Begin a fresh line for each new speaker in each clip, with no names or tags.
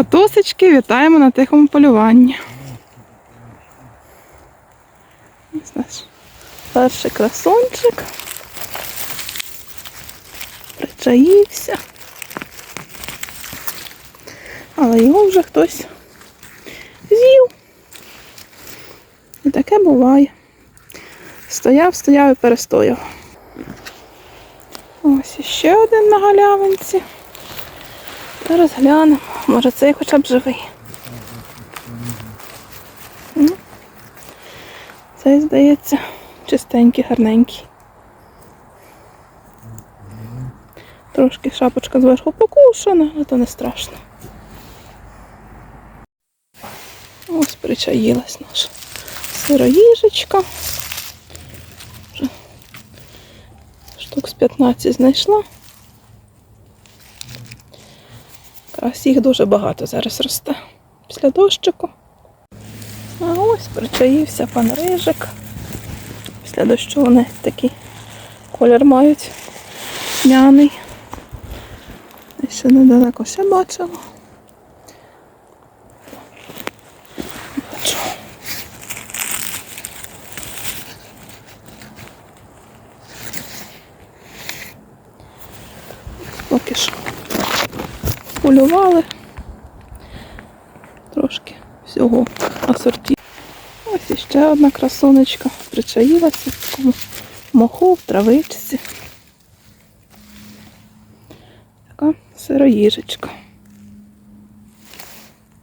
Котусечки, вітаємо на тихому полюванні. Ось наш перший красунчик. Причаївся. Але його вже хтось з'їв. І таке буває. Стояв, стояв і перестояв. Ось іще один на галявинці. Зараз глянемо. Може цей хоча б живий. Цей, здається, чистенький, гарненький. Трошки шапочка зверху покушена, але то не страшно. Ось причаїлась наша сироїжечка. Штук з 15 знайшла. Якраз їх дуже багато зараз росте після дощику. А ось причаївся пан Рижик. Після дощу вони такий колір мають М'яний. І ще недалеко ще бачила. Полювали. Трошки всього асорті. Ось іще одна красунечка причаїлася в такому моху, в травичці. Така сироїжечка.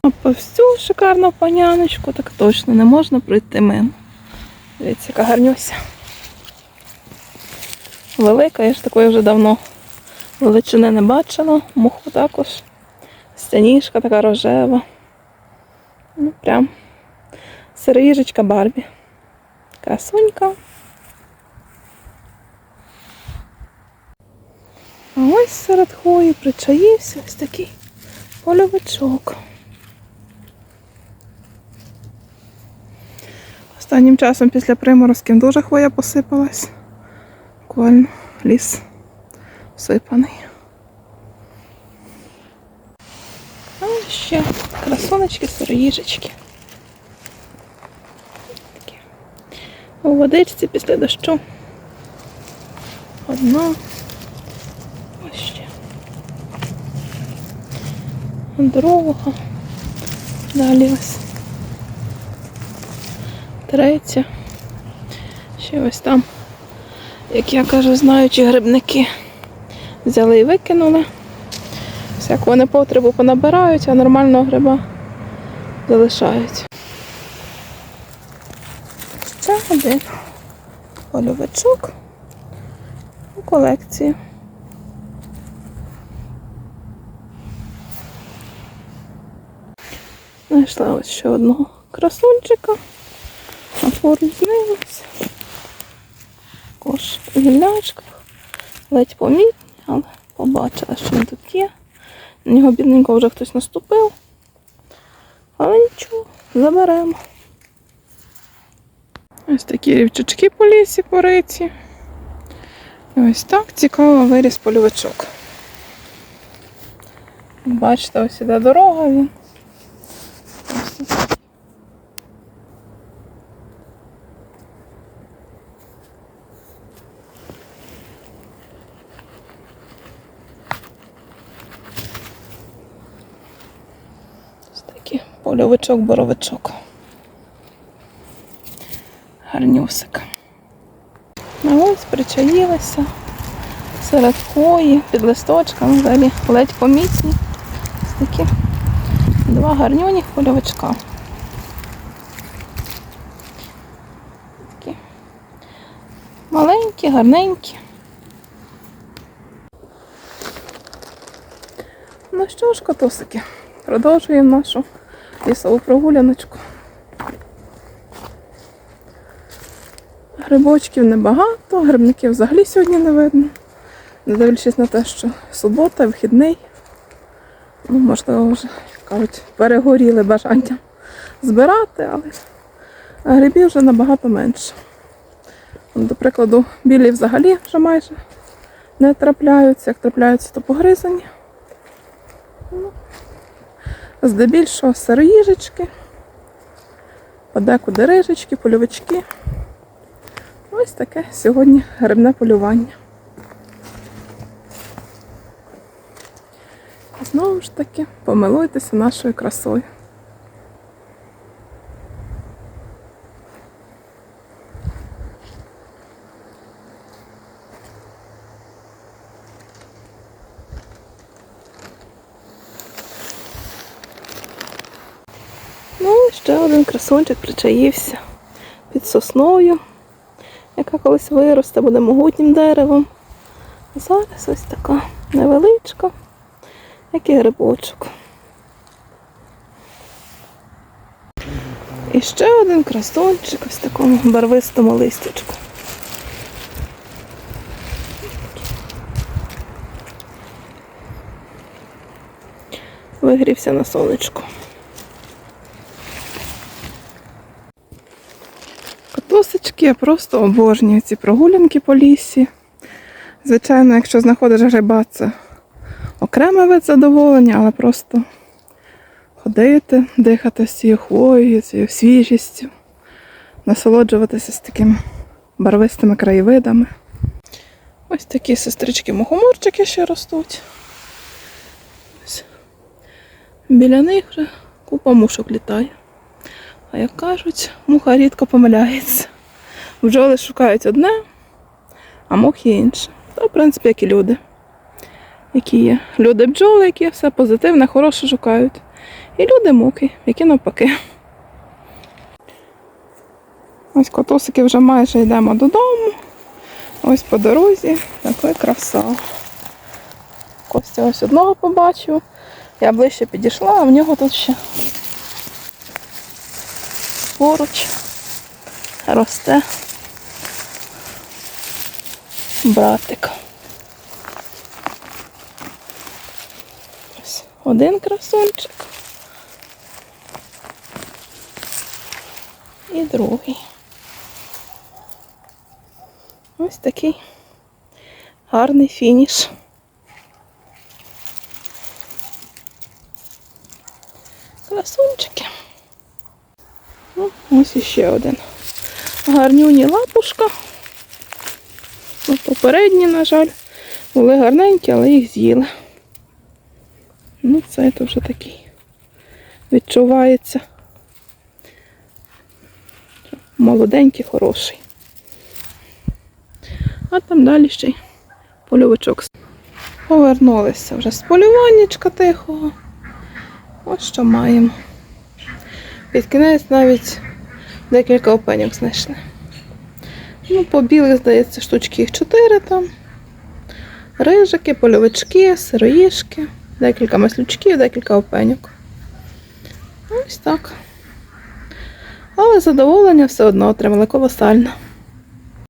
А по всю шикарну паняночку так точно не можна пройти мимо. Дивіться, яка гарнюся. Велика, я ж такої вже давно величини не бачила. Муху також. Стяніжка така рожева. Ну, прям сироїжечка Барбі. Красунька. А ось серед хвої причаївся ось такий польовичок. Останнім часом після приморозків дуже хвоя посипалась. Буквально ліс всипаний. Ще красуночки, сироїжечки. Такі. У водичці після дощу. Одна. Ось ще. Друга. Далі ось. Третя. Ще ось там, як я кажу, знаючи грибники взяли і викинули. Всяку непотребу понабирають, а нормального гриба залишають. Ще один польовичок у колекції. Знайшла ось ще одного красунчика, а поруч також у гіллячках, ледь помітні, але побачила, що він тут є. На нього бідненько вже хтось наступив. Але нічого, заберемо. Ось такі рівчачки по лісі пориті. І ось так цікаво виріс польовичок. Бачите, ось іде дорога він. Ось тут. Ось такий польовичок, боровичок. Гарнюсик. А ось причаїлися серед хвої, під листочками, взагалі ледь помітні. Ось такі два гарнюні польовичка. Такі маленькі, гарненькі. Ну що ж, котусики, продовжуємо нашу лісову прогуляночку. Грибочків небагато, грибників взагалі сьогодні не видно. Не дивлячись на те, що субота, вихідний. Ну, можливо, вже, кажуть, перегоріли бажання збирати, але грибів вже набагато менше. До прикладу, білі взагалі вже майже не трапляються, як трапляються, то погризані. Здебільшого сироїжечки, подекуди рижечки, польовички. Ось таке сьогодні грибне полювання. Знову ж таки, помилуйтеся нашою красою. Ну, і ще один красунчик причаївся під сосною, яка колись виросте, буде могутнім деревом. Зараз ось така невеличка, як і грибочок. І ще один красунчик ось в такому барвистому листячку. Вигрівся на сонечку. Котосочки, я просто обожнюю ці прогулянки по лісі. Звичайно, якщо знаходиш гриба, це окремий вид задоволення, але просто ходити, дихати з цією хвоєю, цією свіжістю, насолоджуватися з такими барвистими краєвидами. Ось такі сестрички мухоморчики ще ростуть. Ось. Біля них вже купа мушок літає. А як кажуть, муха рідко помиляється. Бджоли шукають одне, а мухи інше. То, в принципі, як і люди. Які є. Люди бджоли, які все позитивне, хороше шукають. І люди муки, які навпаки. Ось котусики вже майже йдемо додому. Ось по дорозі такий краса. Костя ось одного побачив. Я ближче підійшла, а в нього тут ще поруч росте братик. Ось один красунчик. І другий. Ось такий гарний фініш. Красунчики. Ну, ось іще один. Гарнюні лапушка. Ну, попередні, на жаль, були гарненькі, але їх з'їли. Ну, це вже такий відчувається. Молоденький, хороший. А там далі ще й польовичок. Повернулися вже з полюваннячка тихого. Ось що маємо. Під кінець навіть декілька опеньок знайшли. Ну, по білих, здається, штучки їх чотири там. Рижики, польовички, сироїшки, декілька маслючків, декілька опеньок. Ось так. Але задоволення все одно отримали колосальне.